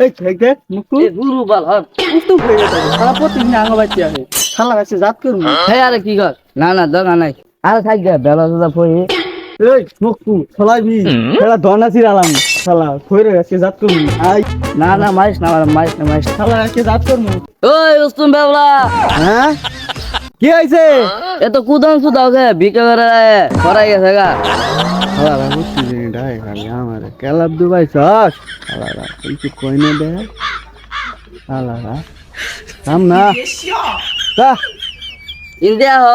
এই দেখ মুকু গুরু বাল হর উত্তু হয়ে গেছে। সারা প্রতিদিন আঙ্গ বাচ্চা আছে শালা গাছে জাত করব হে আরে কি কর? না না দরকার নাই। আরে থাক গে বেলা সুদা ফই এই মুকু ছলাইবি এরা ধন আছি আলাম। শালা খইরে গাছে জাত করব আই। না না মাইস না মাইস না মাইস শালা গাছে জাত করব ওই উস্তুম বেবলা। হ্যাঁ? কি হয়েছে এ তো কুদন সুদাও গে বিকে করে করাই গেছে গা। ডাই খালি আমার। কেলাব দুবাই সস। কিছু কই না দে। কাম না। ইন্ডিয়া হ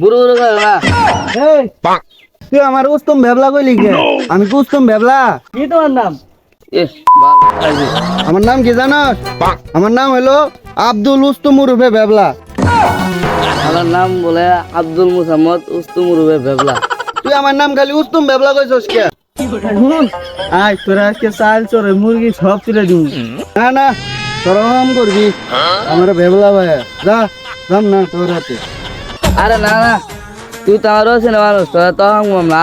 বুড়ো বুড়ো করে না এই তুই আমার উস্তম ভেবলা কইলি কে? আমি কি উস্তম ভেবলা? কি তোমার নাম? আমার নাম কি জানাস? আমার নাম হলো আব্দুল উস্তম উরুফে ভেবলা। আমার নাম বলে আব্দুল মুসাম্মদ উস্তুম রুবে বেবলা। তুই আমার নাম খালি উস্তম ভেবলা কইছস কে? শুন আয় তোরা আজকে চাল চরে মুরগি সব তুলে দিব না না তোরা হাম করবি। আমার ভেবলা ভাই যা যাম না তোর হাতে। আরে না না তুই তো আমার রয়েছে না মানুষ তোরা তো হাঙ্গম না।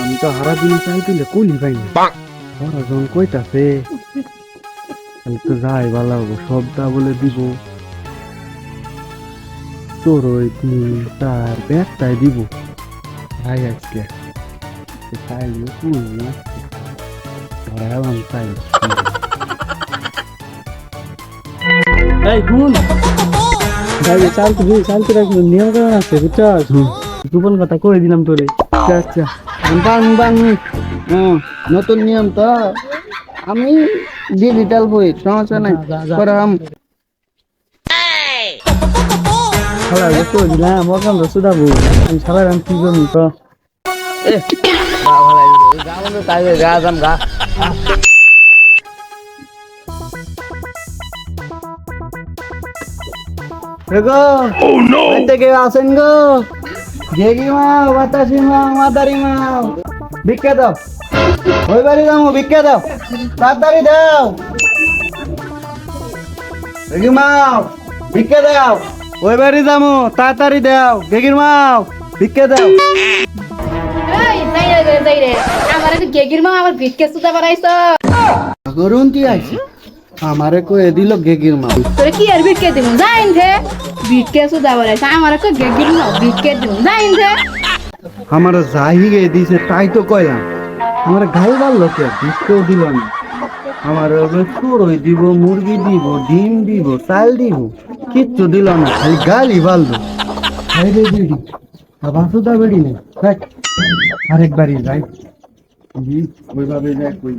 আমি তো হারা দিন চাই তুলে কুলি পাই না। ওরা যখন কইতাছে আমি তো যাই ভালো সবটা বলে দিব। তোর ওই তার ব্যাগটাই দিব ভাই আজকে চাইলে কুল না ধরালাম চাই এই শুন ভাই চালতে দিই চালতে রাখবি নিয়ম কেমন আছে বুঝছস গোপন কথা কই দিলাম তোরে আচ্ছা আচ্ছা বাং বাং নতুন নিয়ম তো আমি ডিজিটাল বই সমস্যা নাই করাম শালা কই দিলাম মকাম তো সুদা বই আমি শালা রাম কি করবি? তো এ গা যাম গা গো ও নো থেকে আসেন গো? জেগি মা বাতাসি মা মাদারি মা ভিক্ষা দাও। ওই বাড়ি যাব ভিক্ষা দাও। তাড়াতাড়ি দাও। জেগি মাও ভিক্ষা দাও। ওই বাড়ি যাব তাড়াতাড়ি দাও জেগির মাও ভিক্ষা দাও। যাই যাই গেগির গরুন কি আমারে কয়ে দিল গেগির মা তোরে কি আর ভিটকে দিব যাইন থে ভিটকে সুতা বানাইছ আমার একটু গেগির মা ভিটকে দিব যাইন থে আমার যাহি গে দিছে তাই তো কইলাম। আমার গাই বাড়লো কে ভিক্ষেও দিল না। আমার চোরই দিব মুরগি দিব ডিম দিব চাল দিব। কিচ্ছু দিল না খালি গালি বাড়লো খাই রে বিড়ি আবার সুদা বেড়ি নেই। আরেকবারই যাই ওইভাবে যাই কই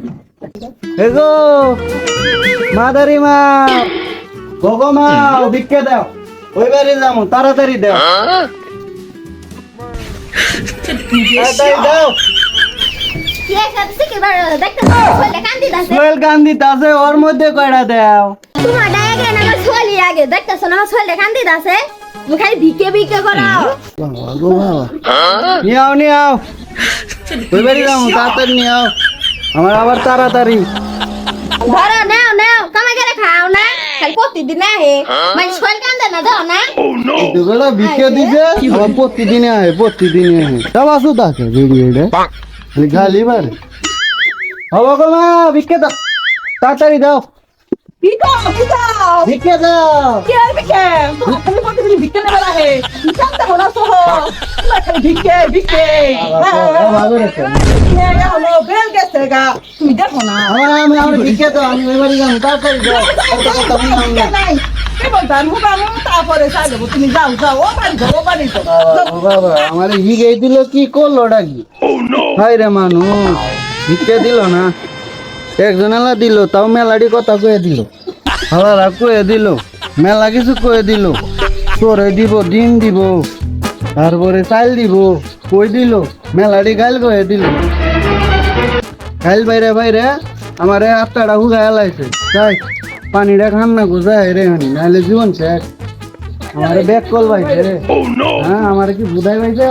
এগো মাদারি মা গগো মা ভিক্ষে দাও। ওইবারে যাব তাড়াতাড়ি দাও। তাড়াতাড়ি দাও। বার ছলে কান্দি দাসে সোহেল ওর মধ্যে কয়টা দাও? তোমার ডায়াগে আমার ছলি আগে দেখতেছ না? আমার ছলে কান্দি দাসে তুমি খালি ভিকে ভিকে করাও। বাবা গো বাবা নিয়ে আও নিয়ে আও ওই বাড়ি যাও তাড়াতাড়ি নিয়ে আও আমার আবার তাড়াতাড়ি। ধরো নাও নাও। কামা করে খাও না? খালি প্রতিদিন আহে। মানে ছল কান্দে না দাও না। দুবেলা বিকে দিছে প্রতিদিনে আহে প্রতিদিনে আহে। সব আসু তাকে ভিডিও রে খালি বারে হব গো মা ভিক্ষে দাও। তাড়াতাড়ি দাও। ভিক্ষা ভিক্ষা। ভিক্ষে দাও। কি আর ভিক্ষা? তুমি ভিক্ষা নেবে লাগে হলো সহ ভিক্ষে ভিক্ষে। হলো বেল গেছে গা। তুমি দেখো না। আমার আমি আমার ভিক্ষে দাও আমি বাড়ি যাব। তাড়াতাড়ি দাও। নাই। আমার হিগে দিল কি করল ডাকি হাই রে মানুষ ভিক্ষে দিল না? একজন এলা দিল তাও মেলাডি কথা কয়ে দিল। হালারা কয়ে দিল মেলা কিছু কয়ে দিল। চোরে দিব ডিম দিব তারপরে চাল দিব কই দিল? মেলাডি গাইল কয়ে দিল। গাইল বাইরে বাইরে আমার আত্মাটা হুগাই লাইছে। তাই পানিটা খান না গুজাই রে হানি নাহলে জীবন শেষ। আমার ব্যাগ কল বাইছে রে। হ্যাঁ আমার কি বুধাই পাইছে